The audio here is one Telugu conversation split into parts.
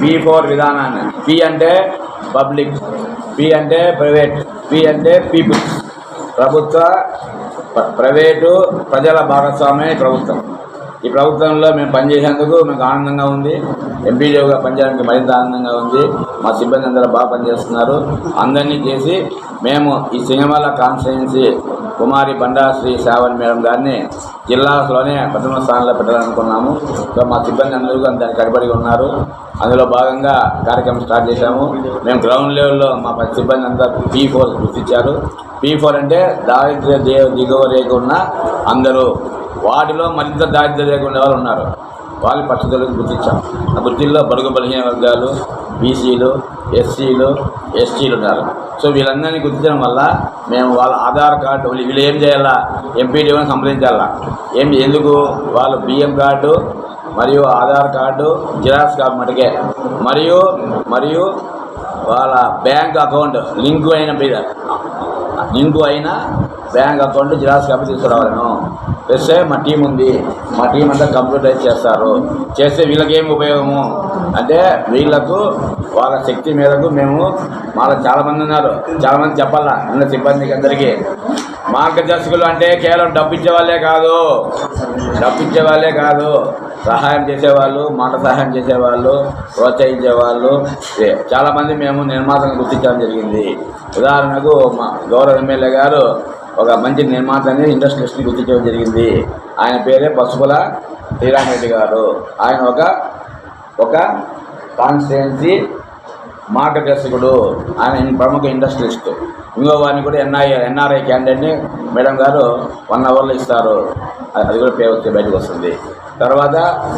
పి ఫోర్ విధానాన్ని పి అంటే పబ్లిక్ పి అంటే ప్రైవేట్ పి అంటే పీపుల్స్ ప్రభుత్వ ప్రైవేటు ప్రజల భాగస్వామ్య ప్రభుత్వం. ఈ ప్రభుత్వంలో మేము పనిచేసేందుకు మాకు ఆనందంగా ఉంది. ఎంపీడీఓగా పనిచేయడానికి మరింత ఆనందంగా ఉంది. మా సిబ్బంది అందరూ బాగా పనిచేస్తున్నారు. అందరినీ చేసి మేము ఈ సినిమాలో కాన్స్టిట్యున్సీ కుమారి బండాశ్రీ శ్రావణ్ మేడం గారిని జిల్లాలోనే ప్రథమ స్థానంలో పెట్టాలనుకున్నాము. సో మా సిబ్బంది అందరూ దానికి కడిపడి ఉన్నారు. అందులో భాగంగా కార్యక్రమం స్టార్ట్ చేశాము. మేము గ్రౌండ్ లెవెల్లో మా సిబ్బంది అంతా పీ ఫోర్ గుర్తించారు. పీ ఫోర్ అంటే దారిద్ర్య దిగువ రేఖ ఉన్న అందరూ వాటిలో మరింత దారిద్ర్య లేకుండా వాళ్ళు ఉన్నారు? వాళ్ళ పరిస్థితులకు గుర్తించాం. ఆ గుర్తిల్లో బడుగు బలహీన వర్గాలు బీసీలు ఎస్సీలు ఎస్టీలు ఉన్నారు. సో వీళ్ళందరినీ గుర్తించడం వల్ల మేము వాళ్ళ ఆధార్ కార్డు వీళ్ళు ఏం చేయాలా? ఎంపీడీఓని సంప్రదించాలా ఏం ఎందుకు? వాళ్ళు బియ్యం కార్డు మరియు ఆధార్ కార్డు జిరాక్స్ కాపీ మటుకే. మరియు మరియు వాళ్ళ బ్యాంక్ అకౌంట్ లింకు అయిన లింకు అయిన బ్యాంక్ అకౌంట్ జిరాక్స్ కాపీ తీసుకురావాలను. తెస్తే మా టీం ఉంది. మా టీం అంతా కంప్యూటరైజ్ చేస్తారు. చేస్తే వీళ్ళకి ఏం ఉపయోగము? అంటే వీళ్ళకు వాళ్ళ శక్తి మేరకు మేము మాలో చాలామంది ఉన్నారు. చాలామంది చెప్పాలా? అన్న సిబ్బందికి అందరికీ మార్గదర్శకులు అంటే కేవలం డబ్బు ఇచ్చే వాళ్ళే కాదు. డబ్బు ఇచ్చే వాళ్ళే కాదు. సహాయం చేసేవాళ్ళు మాట సహాయం చేసేవాళ్ళు ప్రోత్సహించేవాళ్ళు. చాలామంది మేము నిర్మాతను గుర్తించడం జరిగింది. ఉదాహరణకు మా గౌరవ ఎమ్మెల్యే గారు ఒక మంచి నిర్మాతని ఇండస్ట్రియలిస్ట్ని గుర్తించడం జరిగింది. ఆయన పేరే పసుపుల శ్రీరామరెడ్డి గారు. ఆయన ఒక ఒక కాన్స్టిట్యున్సీ మార్గదర్శకుడు. ఆయన ప్రముఖ ఇండస్ట్రియలిస్ట్ ఇంకో వారిని కూడా ఎన్ఐ ఎన్ఆర్ఐ క్యాండిడేట్ని మేడం గారు వన్ అవర్లో ఇస్తారు. అది కూడా పే వచ్చి బయటకు వస్తుంది. తర్వాత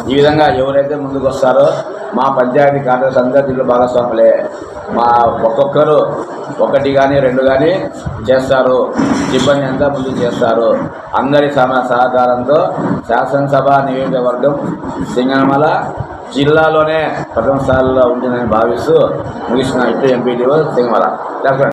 ఈ విధంగా ఎవరైతే ముందుకు వస్తారో మా పంచాయతీ కార్యదర్శి అందరూ దీంట్లో భాగస్వాములే. మా ఒక్కొక్కరు ఒకటి కానీ రెండు కానీ చేస్తారు. సిబ్బంది అంతా ముందు చేస్తారు? అందరి సమ సహకారంతో శాసనసభ నియోజకవర్గం సింగనమల జిల్లాలోనే ప్రథమ స్థాయిలో ఉంటుందని భావిస్తూ ముగిసిన ఇప్పుడు ఎంపీడీఓ సింగమల డాక్టర్